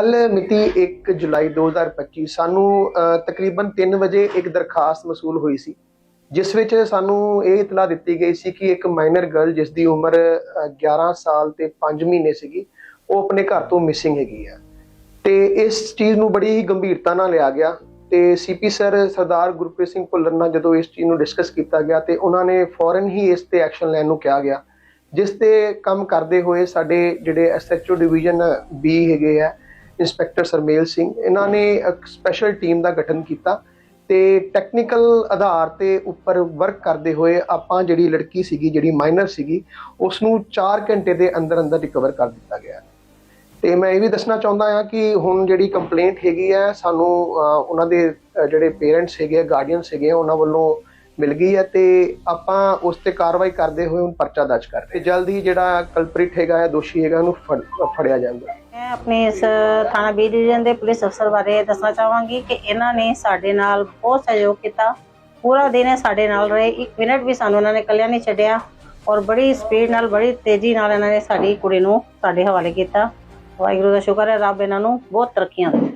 ਕੱਲ ਮਿਤੀ 1 ਜੁਲਾਈ 2025 ਸਾਨੂੰ ਤਕਰੀਬਨ 3 ਵਜੇ ਇੱਕ ਦਰਖਾਸਤ ਮਸੂਲ ਹੋਈ ਸੀ ਜਿਸ ਵਿੱਚ ਸਾਨੂੰ ਇਹ ਇਤਲਾਹ ਦਿੱਤੀ ਗਈ ਸੀ ਕਿ ਇੱਕ ਮਾਈਨਰ ਗਰਲ ਜਿਸ ਦੀ ਉਮਰ ਅ, 11 ਸਾਲ ਤੇ 5 ਮਹੀਨੇ ਸੀਗੀ ਉਹ ਆਪਣੇ ਘਰ ਤੋਂ ਮਿਸਿੰਗ ਹੈਗੀ ਆ। ਤੇ ਇਸ ਚੀਜ਼ ਨੂੰ ਬੜੀ ਹੀ ਗੰਭੀਰਤਾ ਨਾਲ ਲਿਆ ਗਿਆ ਤੇ ਸੀਪੀ ਸਰ ਸਰਦਾਰ ਗੁਰਪ੍ਰੀਤ ਸਿੰਘ ਭੁੱਲਰ ਨਾਲ ਜਦੋਂ ਇਸ ਚੀਜ਼ ਨੂੰ ਡਿਸਕਸ ਕੀਤਾ ਗਿਆ ਤੇ ਉਹਨਾਂ ਨੇ ਫੌਰਨ ਹੀ ਇਸ ਤੇ ਐਕਸ਼ਨ ਲੈਣ ਨੂੰ ਕਿਹਾ ਗਿਆ ਜਿਸ ਤੇ ਕੰਮ ਕਰਦੇ ਹੋਏ ਸਾਡੇ ਜਿਹੜੇ ਐਸਐਚਓ ਡਿਵੀਜ਼ਨ ਬੀ ਹੈਗੇ ਆ ਇੰਸਪੈਕਟਰ ਸਰਮੇਲ ਸਿੰਘ, ਇਹਨਾਂ ਨੇ ਇੱਕ ਸਪੈਸ਼ਲ ਟੀਮ ਦਾ ਗਠਨ ਕੀਤਾ ਤੇ ਟੈਕਨੀਕਲ ਆਧਾਰ ਤੇ ਉੱਪਰ ਵਰਕ ਕਰਦੇ ਹੋਏ ਆਪਾਂ ਜਿਹੜੀ ਲੜਕੀ ਸੀਗੀ, ਜਿਹੜੀ ਮਾਈਨਰ ਸੀਗੀ ਉਸ ਨੂੰ 4 ਘੰਟੇ ਦੇ ਅੰਦਰ ਅੰਦਰ ਰਿਕਵਰ ਕਰ ਦਿੱਤਾ ਗਿਆ ਤੇ ਮੈਂ ਇਹ ਵੀ ਦੱਸਣਾ ਚਾਹੁੰਦਾ ਹਾਂ ਕਿ ਹੁਣ ਜਿਹੜੀ ਕੰਪਲੇਂਟ ਹੈਗੀ ਹੈ, ਸਾਨੂੰ ਉਹਨਾਂ ਦੇ ਜਿਹੜੇ ਪੇਰੈਂਟਸ ਹੈਗੇ ਆ ਗਾਰਡੀਅਨਸ ਹੈਗੇ ਆ, ਉਹਨਾਂ ਵੱਲੋਂ ਮਿਲ ਗਈ ਹੈ ਤੇ ਆਪਾਂ ਉਸ ਤੇ ਕਾਰਵਾਈ ਕਰਦੇ ਹੋਏ ਹੁਣ ਪਰਚਾ ਦਰਜ ਕਰ ਰਹੇ ਜਲਦ ਹੀ ਜਿਹੜਾ ਕਲਪ੍ਰਿਟ ਹੈਗਾ ਹੈ ਦੋਸ਼ੀ ਹੈਗਾ, ਉਹਨੂੰ ਫੜ- ਫੜਿਆ ਜਾਂਦਾ ਮੈਂ ਆਪਣੇ ਇਸ ਥਾਣਾ ਬੀ ਡਿਵੀਜ਼ਨ ਦੇ ਪੁਲਿਸ ਅਫਸਰ ਬਾਰੇ ਦੱਸਣਾ ਚਾਹਾਂਗੀ ਕਿ ਇਹਨਾਂ ਨੇ ਸਾਡੇ ਨਾਲ ਬਹੁਤ ਸਹਿਯੋਗ ਕੀਤਾ। ਪੂਰਾ ਦਿਨ ਸਾਡੇ ਨਾਲ ਰਹੇ। ਇੱਕ ਮਿੰਟ ਵੀ ਸਾਨੂੰ ਉਹਨਾਂ ਨੇ ਇਕੱਲਿਆਂ ਨਹੀਂ ਛੱਡਿਆ ਔਰ ਬੜੀ ਸਪੀਡ ਨਾਲ, ਬੜੀ ਤੇਜ਼ੀ ਨਾਲ ਇਹਨਾਂ ਨੇ ਸਾਡੀ ਕੁੜੀ ਨੂੰ ਸਾਡੇ ਹਵਾਲੇ ਕੀਤਾ। ਵਾਹਿਗੁਰੂ ਦਾ ਸ਼ੁਕਰ ਹੈ, ਰੱਬ ਇਹਨਾਂ ਨੂੰ ਬਹੁਤ ਤਰੱਕੀਆਂ ਦੇ